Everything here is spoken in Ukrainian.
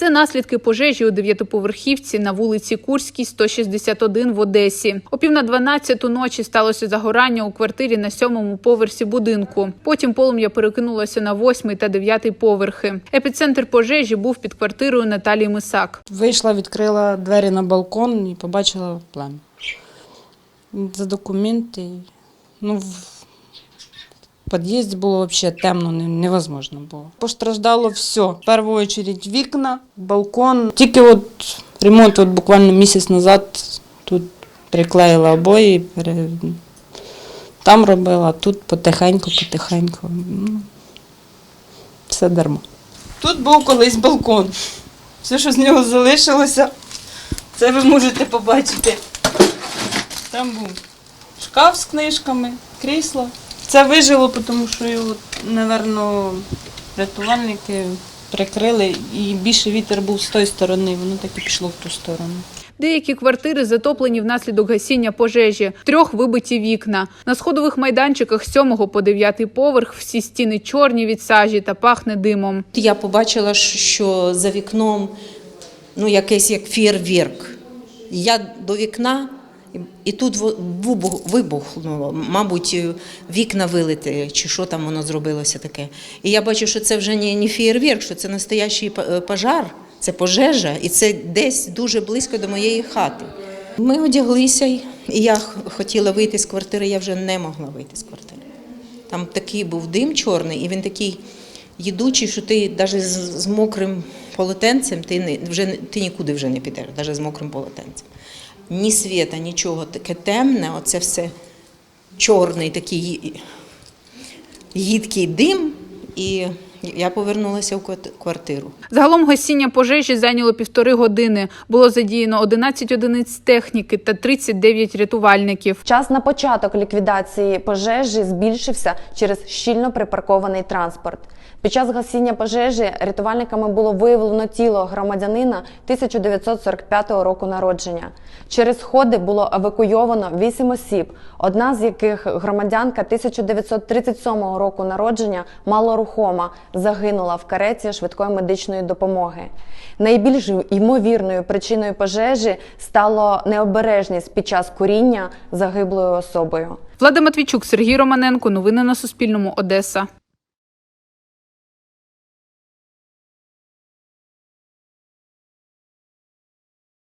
Це наслідки пожежі у дев'ятиповерхівці на вулиці Курській, 161 в Одесі. О пів на 12 ночі сталося загорання у квартирі на сьомому поверсі будинку. Потім полум'я перекинулося на восьмий та дев'ятий поверхи. Епіцентр пожежі був під квартирою Наталії Мисак. Вийшла, відкрила двері на балкон і побачила план. За документи. Ну, в під'їзді було взагалі темно, невозможно було. Постраждало все. В першу чергу вікна, балкон. Тільки от ремонт от буквально місяць назад тут приклеїла обої, там робила, тут потихеньку, потихеньку. Ну, все дарма. Тут був колись балкон. Все, що з нього залишилося, це ви можете побачити. Там був шкаф з книжками, крісло. Це вижило, тому що його, напевно, рятувальники прикрили і більше вітер був з тої сторони, воно так і пішло в ту сторону. Деякі квартири затоплені внаслідок гасіння пожежі, трьох вибиті вікна. На сходових майданчиках з 7 по 9 поверх всі стіни чорні від сажі та пахне димом. Я побачила, що за вікном ну, якийсь як фєрверк. Я до вікна, і- тут вибухнуло, мабуть, вікна вилити, чи що там воно зробилося таке. І я бачу, що це вже не, фєрверк, що це настоящий е, пожар, це пожежа, і це десь дуже близько до моєї хати. Ми одяглися, і я хотіла вийти з квартири, я вже не могла вийти з квартири. Там такий був дим чорний, і він такий їдучий, що ти навіть з мокрим полотенцем ти не вже ти нікуди вже не підеш, навіть з мокрим полотенцем. Ні світа, нічого, таке темне, оце все чорний такий гідкий дим. І я повернулася в квартиру. Загалом гасіння пожежі зайняло півтори години. Було задіяно 11 одиниць техніки та 39 рятувальників. Час на початок ліквідації пожежі збільшився через щільно припаркований транспорт. Під час гасіння пожежі рятувальниками було виявлено тіло громадянина 1945 року народження. Через сходи було евакуйовано 8 осіб, одна з яких громадянка 1937 року народження малорухома загинула в кареті швидкої медичної допомоги. Найбільш ймовірною причиною пожежі стало необережність під час куріння загиблою особою. Влада Матвійчук, Сергій Романенко. Новини на Суспільному. Одеса.